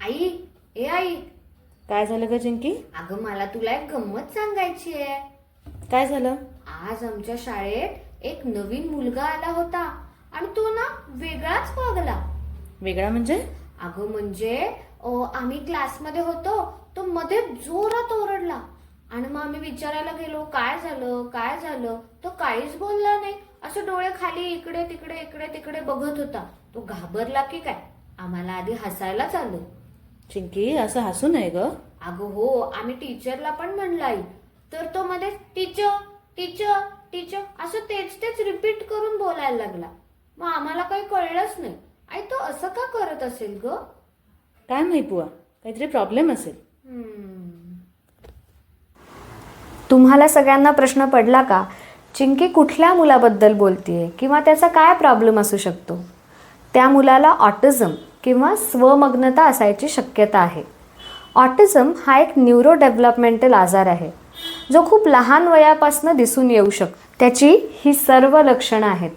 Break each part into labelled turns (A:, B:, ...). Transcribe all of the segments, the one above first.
A: आई ए आई.
B: काय झालं ग चिंकी
A: अगं मला तुला एक गंमत सांगायची आहे.
B: काय झालं?
A: आज आमच्या शाळेत एक नवीन मुलगा आला होता आणि तो ना वेगळाच वागला.
B: वेगळा म्हणजे?
A: अगं म्हणजे अं, आम्ही क्लासमध्ये होतो तो मध्ये जोरात ओरडला. आणि मग आम्ही विचारायला गेलो काय झालं? काय झालं? तो काहीच बोलला नाही. असं डोळे खाली इकडे तिकडे इकडे तिकडे बघत होता. तो घाबरला की काय? आम्हाला आधी हसायलाच आलं.
B: चिंकी असं हसू नये ग.
A: अगं हो आम्ही टीचरला पण म्हणलं आई. तर तो मध्ये टीचर टीचर टीचर असं तेच तेच रिपीट करून बोलायला लागला. मग आम्हाला काही कळलंच नाही. आई तो असं का करत असेल ग?
B: काय माहिती बुवा काहीतरी प्रॉब्लेम असेल.
A: तुम्हाला सगळ्यांना प्रश्न पडला का? चिंकी कुठल्या मुलाबद्दल बोलतीये? किंवा त्याचा काय प्रॉब्लेम असू शकतो? त्या मुलाला ऑटिझम किंवा स्वमग्नता असायची शक्यता आहे. ऑटिझम हा एक न्यूरो डेव्हलपमेंटल आजार आहे जो खूप लहान वयापासून दिसून येऊ शकतो त्याची ही सर्व लक्षणं आहेत.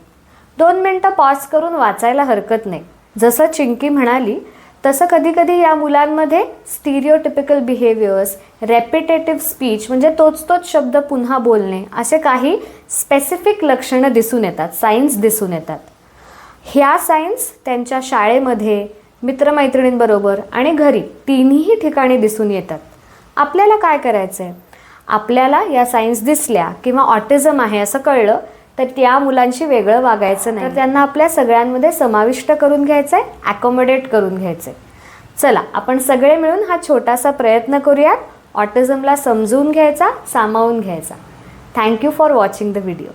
A: दोन मिनटं पॉज करून वाचायला हरकत नाही. जसं चिंकी म्हणाली तसं कधी कधी या मुलांमध्ये स्टिरिओटिपिकल बिहेवियर्स रेपिटेटिव्ह स्पीच म्हणजे तोच तोच शब्द पुन्हा बोलणे असे काही स्पेसिफिक लक्षणं दिसून येतात सायन्स दिसून येतात. ह्या सायन्स त्यांच्या शाळेमध्ये मित्रमैत्रिणींबरोबर आणि घरी तिन्ही ठिकाणी दिसून येतात. आपल्याला काय करायचं आहे आपल्याला या सायन्स दिसल्या किंवा ऑटिझम आहे असं कळलं तर त्या मुलांशी वेगळं वागायचं नाही. तर त्यांना आपल्या सगळ्यांमध्ये समाविष्ट करून घ्यायचं आहे ॲकोमोडेट करून घ्यायचं आहे चला आपण सगळे मिळून हा छोटासा प्रयत्न करूयात. ऑटिझमला समजून घ्यायचा सामावून घ्यायचा. Thank you for watching the video